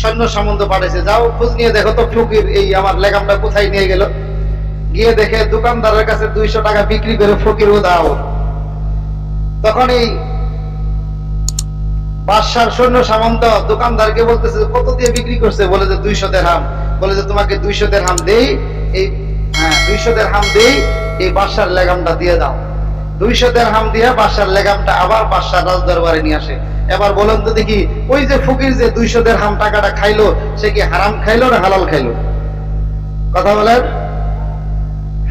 সৈন্য সামন্ত পাঠাইছে, যাও খোঁজ নিয়ে দেখো তো ফকির এই আমার লেগামটা কোথায় নিয়ে গেল। গিয়ে দেখে দোকানদারের কাছে দুইশো টাকা বিক্রি করে ফকির ও দাও। তখন এই বাদশার সৈন্য সামন্ত দোকানদারকে বলতেছে, কত দিয়ে বিক্রি করছে? বলে যে, দুইশো দেড়হাম। বলে যে, তোমাকে দুইশো দেড়হাম দেই, এই হ্যাঁ দুইশো দেড়হাম দেই, এই বাদশার লেগামটা দিয়ে দাও। দুইশো দেড়হাম দিয়ে বাদশার লেগামটা আবার বাদশার রাজ দরবারে নিয়ে আসে। এবার বলেন তো দেখি, ওই যে ফকির যে দুইশো দেড়হাম টাকাটা খাইলো, সে কি হারাম খাইলো না হালাল খাইলো? কথা বলেন?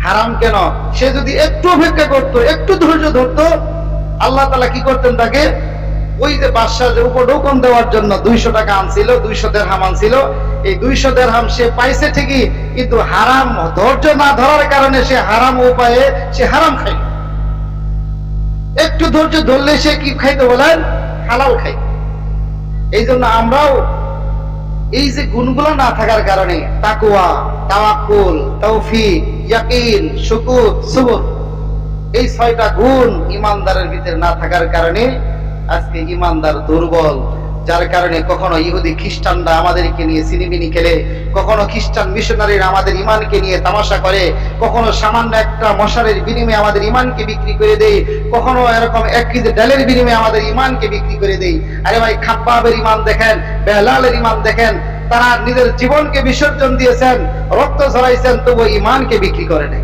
হারাম কেন? সে যদি একটু অপেক্ষা করতো, একটু ধৈর্য ধরতো, আল্লাহ তালা কি করতেন তাকে? ওই যে বাদশাহ যে উপঢৌকন দেওয়ার জন্য দুইশো টাকা আনছিল, দুইশো দেড়হাম আনছিল, এই দুইশো দেড়হাম সে পাইছে ঠিকই, কিন্তু হারাম ধৈর্য না ধরার কারণে সে হারাম উপায়ে সে হারাম খাই একটু ধৈর্য ধরলে সে কি খাইতে বলেন? হালাল খাই। এই জন্য আমরাও এই যে গুণগুলো না থাকার কারণে তাকুয়া তাওয়াক্কুল, তৌফিক, ইয়াকিন, শুকুর, সুবুর এই ছয়টা গুণ ইমানদারের ভিতরে না থাকার কারণে আজকে ইমানদার দুর্বল। যার কারণে কখনো ইহুদি খ্রিস্টানরা আমাদেরকে নিয়ে সিনিমিনি খেলে, কখনো খ্রিস্টান মিশনারিরা আমাদের ইমানকে নিয়ে তামাশা করে, কখনো সামান্য একটা মশারের বিনিময়ে আমাদের ইমানকে বিক্রি করে দেয়, কখনো এরকম এক কেজি ডালের বিনিময়ে আমাদের ইমানকে বিক্রি করে দেয়। আরে ভাই, খাব্বাবের ইমান দেখেন, বেলালের ইমান দেখেন, তারা নিজের জীবনকে বিসর্জন দিয়েছেন, রক্ত ঝরাইছেন তবু ইমানকে বিক্রি করে নেই।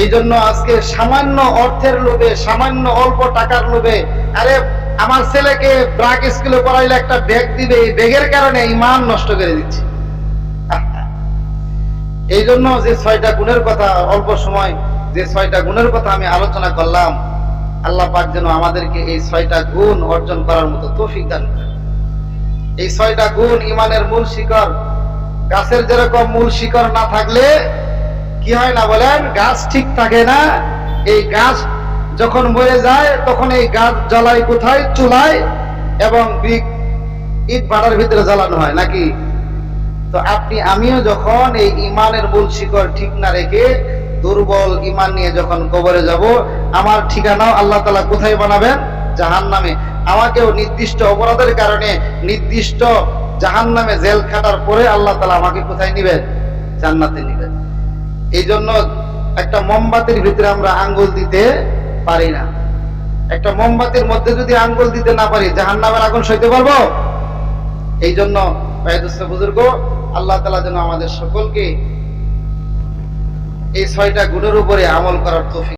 এই জন্য আজকে সামান্য অর্থের লোভে, সামান্য অল্প টাকার লোভে, আরে আমার ছেলেকে ব্রাক স্কুলে পড়াইলে একটা ব্যাগ দিবে, এই ব্যাগের কারণে ইমান নষ্ট করে দিচ্ছে। এই জন্য যে ছয়টা গুণের কথা অল্প সময়, যে ছয়টা গুণের কথা আমি আলোচনা করলাম, আল্লাহ পাক যেন আমাদেরকে এই ছয়টা গুণ অর্জন করার মতো তৌফিক দান করেন। এই ছয়টা গুণ ইমানের মূল শিকড়। গাছের যেরকম মূল শিকড় না থাকলে কি হয় না বলেন? গাছ ঠিক থাকে না। এই গাছ যখন মরে যায়, তখন এই গাছ জ্বালায় কোথায়? চুলায় এবং ইট ভাড়ার ভিতরে জ্বালানো হয়, নাকি? তো আপনি, আমিও যখন এই ইমানের মূল শিকড় ঠিক না রেখে দুর্বল ইমান নিয়ে যখন কবরে যাব, আমার ঠিকানাও আল্লাহ তালা কোথায় বানাবেন? জাহান নামে আমাকেও নির্দিষ্ট অপরাধের কারণে নির্দিষ্ট জাহান নামে জেল খাটার পরে আল্লাহ তালা আমাকে কোথায় নিবেন? জান্নাতে নিবেন। এই জন্য একটা মোমবাতির ভিতরে আমরা আঙ্গুল দিতে পারি না। একটা মোমবাতির মধ্যে যদি আঙ্গুল দিতে না পারি জাহান নামের আগুন সইতে পারব? এই জন্য বুজুর্গ, আল্লাহ তালা যেন আমাদের সকলকে এই ছয়টা গুণের উপরে আমল করার তৌফিক